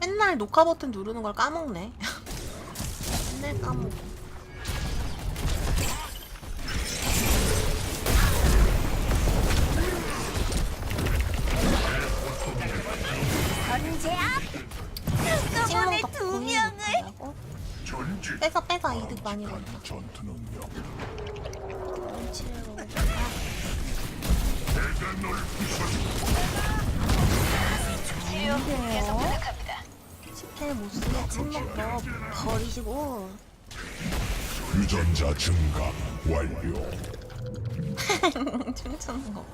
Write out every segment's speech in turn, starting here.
맨날 녹화 버튼 누르는 걸 까먹네. 맨날 까먹어. 한꺼번에 두 명을 빼서 빼서 이득 많이 본다. 전투 능력 눈치를 보고 내가 널 부숴주마 못 쓰게 침묵도 버리시고. 유전자 증가 완료. 춤추는 거.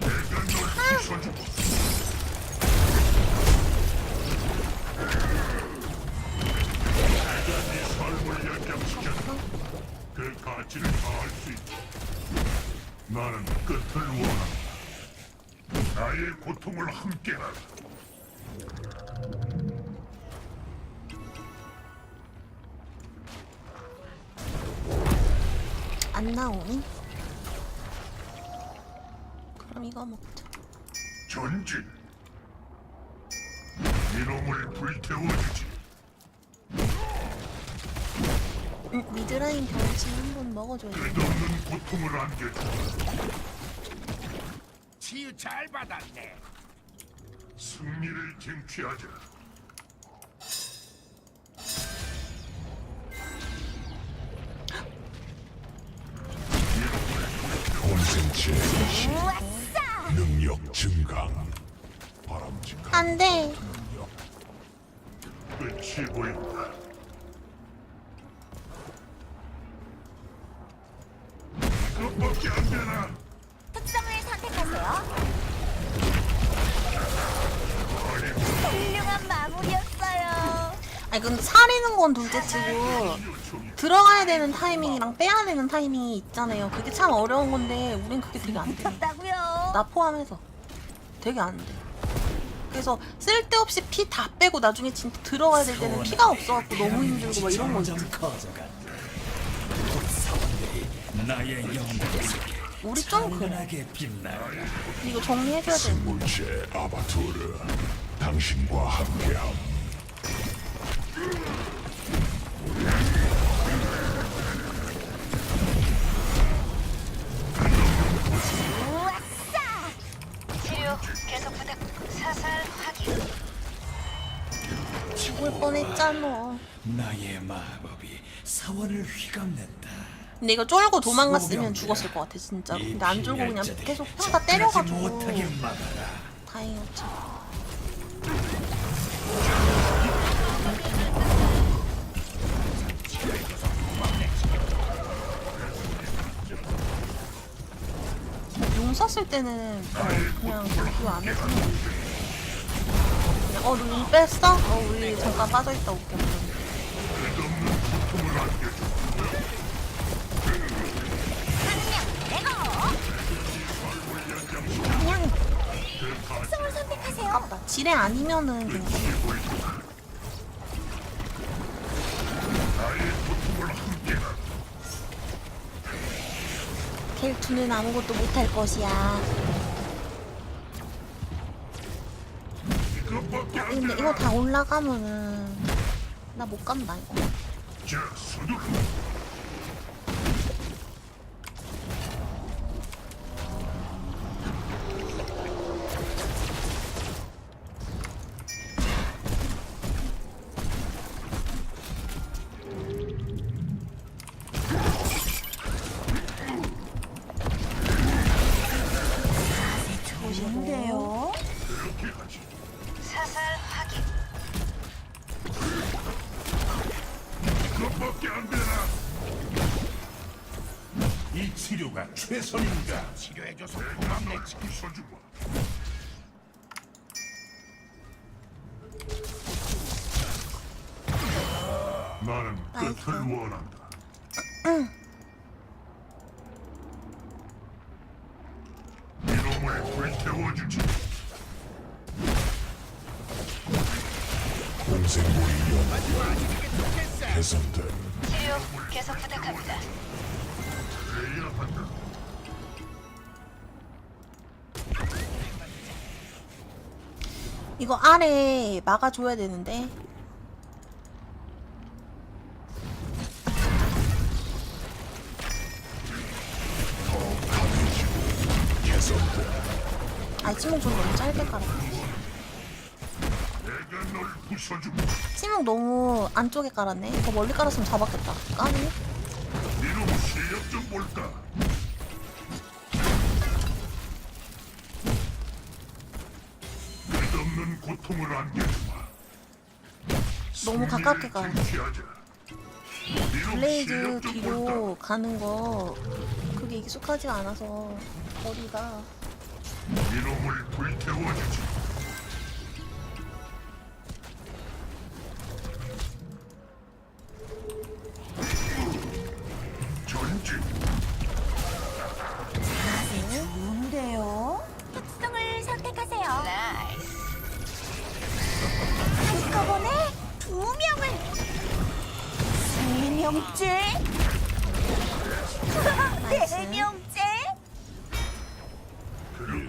내가 널 부숴주마 고통을 함께하라 안 나오니? 그럼 이거 먹자. 전진 이놈을 불태워주지 응, 미드라인 병신 한 번 먹어줘야 돼. 끝없는 고통을 안겨주마 치유 잘 받았네. 승리를 쟁취하자. 콘센트의 신 왔어! 능력 증강. 바람직한 안 돼. 능력 끝이 보인다. 이것밖에 안 되나 아니 근데 사리는 건 둘째치고 들어가야 되는 타이밍이랑 빼야 되는 타이밍이 있잖아요. 그게 참 어려운 건데 우린 그게 되게 안 돼. 나 포함해서 되게 안 돼. 그래서 쓸데없이 피 다 빼고 나중에 진짜 들어가야 될 때는 피가 없어갖고 너무 힘들고 막 이런 거죠. 커져간다. 사원들이 나의 영광 우리 좀 그래. 빛나라. 이거 정리해줘야 돼. 물체 아바투르 당신과 함께함 나의 마법이 사원을 휘감는다. 근데 이거 쫄고 도망갔으면 죽었을 것 같아 진짜로. 근데 안 쫄고 그냥 계속 평타 때려가지고 못하게 막아라. 다행이었지. 용 썼을 때는 어, 그냥 기호 안 했으면 그냥 어, 용 뺐어? 어, 우리 잠깐 빠져있다 올게. 그냥 특성을 선택하세요 아깝다. 지뢰 아니면은 그냥 켈투는 아무것도 못할 것이야. 이것밖에 안 근데 되나 이거 다 올라가면은 나 못 간다 이거. 최선인가? 치료해줘서 고맙네. 널 부숴주마. 나는 끝을 원한다. 이놈을 불태워주지. 공생물이 연 개선된 치료 계속 부탁합니다. 한다 이거 아래 막아줘야 되는데. 아, 침묵 좀 너무 짧게 부숴주마. 침묵 너무 안쪽에 깔았네. 더 멀리 깔았으면 잡았겠다. 까니? 이놈 실력 좀 볼까? 끝없는 고통을 안겨주마. 너무 가깝게 가요. 블레이즈 뒤로 가는 거 그게 익숙하지가 않아서 거리가 이놈을 불태워주지.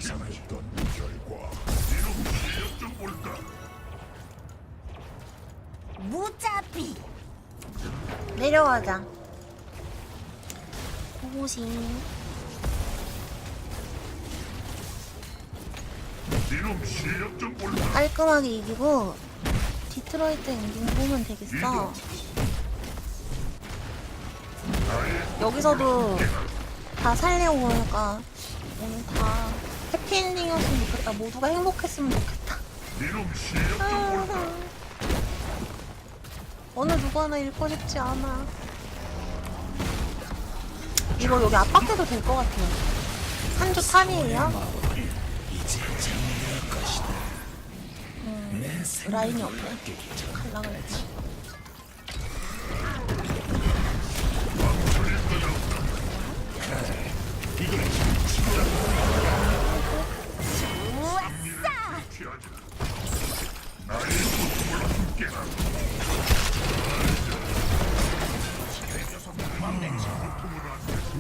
예상했던 결과. 이놈 실력 좀 볼까? 무자비 내려가자. 고고싱. 이놈 실력 좀 볼까? 깔끔하게 이기고 디트로이트 엔딩 보면 되겠어. 여기서도 다 살려고 오니까 오늘 다 해피엔딩이었으면 좋겠다. 모두가 행복했으면 좋겠다. 볼까? 어느 누구 하나 읽고 싶지 않아. 이거 여기 압박해도 될 것 같아요. 한주 3일이야? 이제 정리할 것이다. 내 라인이 없네. 갈라고 했지.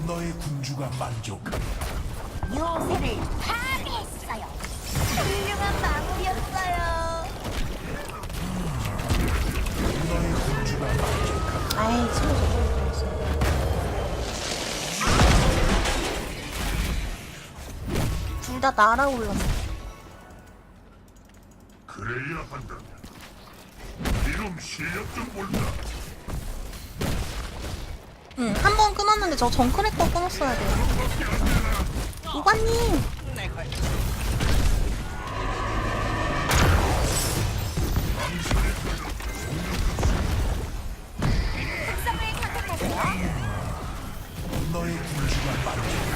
너의 군주가 만족하다. 요새를 파괴했어요 훌륭한 마무리였어요 너의 군주가 만족하다. 아이, 친구 저쪽으로 들어왔어. 둘다 날아올랐어. 그래야 한다면. 이놈 실력 좀 볼까? 응, 한 번 끊었는데 저 정크랙 거 끊었어야 돼요. 선택하세요 너의 군주가 만족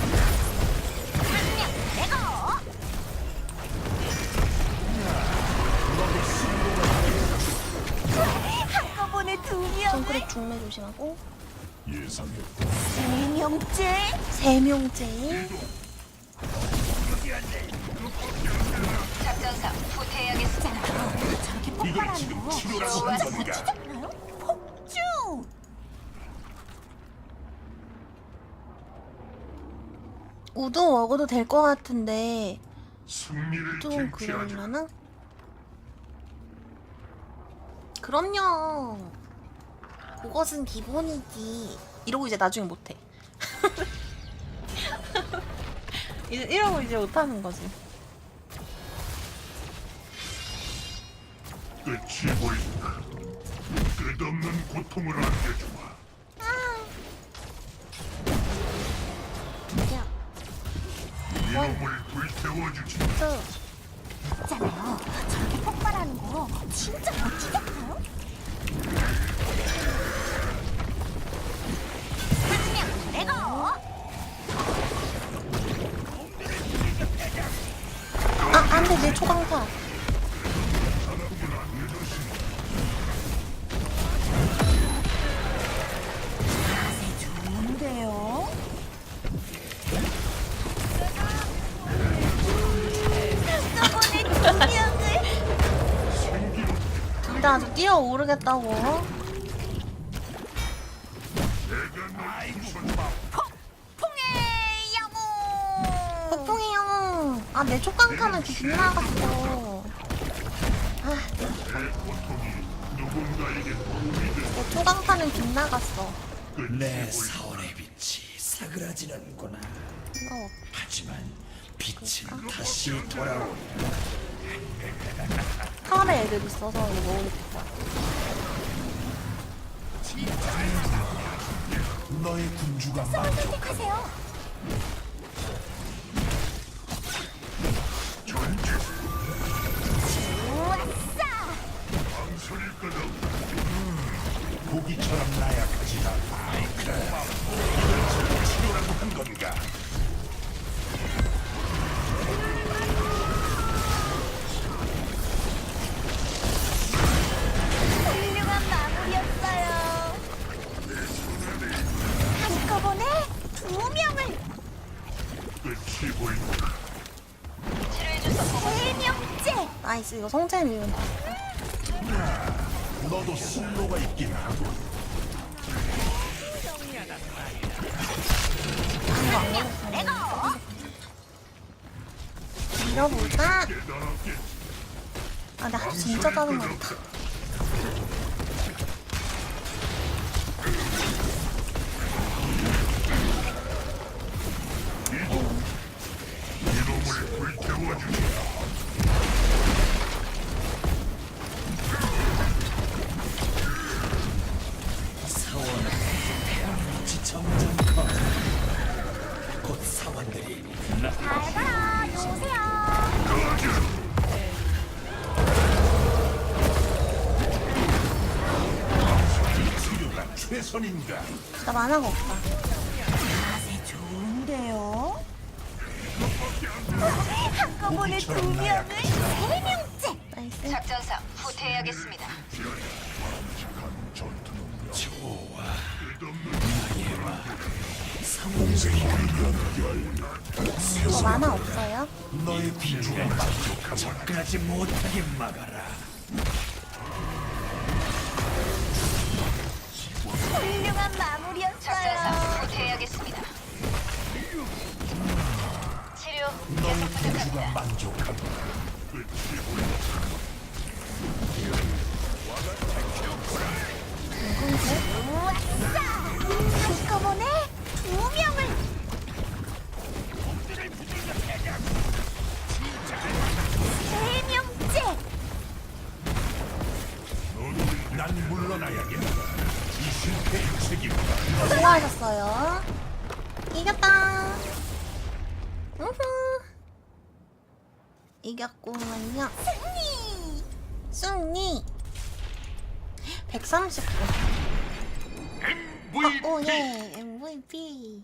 정크랙 중매 조심하고. 세 명째? 세 명째. 작전상 후퇴해야겠습니다. 저렇게 이걸 폭발하는 지금 거 치료라고 한 건가? 버티잖아요? 폭주! 우도 먹어도 될 것 같은데 승리를 좀 쟁취하자. 그러려나? 그럼요. 그것은 기본이지. 이러고 이제 나중에 못해. 이제 이러고 이제 못하는 거지. 끝이 보인다. 끝없는 고통을 안겨주마. 야, 이놈을 불태워주지. 저 있잖아요. 저렇게 폭발하는 거 진짜 멋지잖아요? 내 초강타. 좋은데요? 뛰어오르겠다고. 아, 내 초강타는 빗나갔어. 아, 내 초강타는 빗나갔어. 내 사원의 빛이 사그라지는구나. 이거 하지만 빛은 다시 돌아온다. 카메 애들 있어서 될것 같아. 너의 군주가 만족하고 하세요. 고기처럼 나약하지 않아. 이걸 치료라고 한 건가? 훌륭한 마무리였어요. 한꺼번에 두 명을 끝이 보인다. 치료해줘서 고맙 세 명째. 나이스, 이거 성재 밀면 너 도 슬로가 있긴 내가 밀어보자. 아, 나 진짜 짜증난다. 이 나 만화가 없다. 좋은데요. 한꺼번에 두 명을 세 명째. 나이스. 작전상 후퇴해야겠습니다. 저 만화 없어요? 너의 군주가 만족하고 저까지 못하게 막아라. 훌륭한 마무리였어요. 후퇴해야겠습니다. 치료 계속. 한꺼번에 두 명을 세 명째. 수고하셨어요. 이겼다. 우후. 이겼구만요. 승리. 승리. 139. 어, 오, 예. MVP.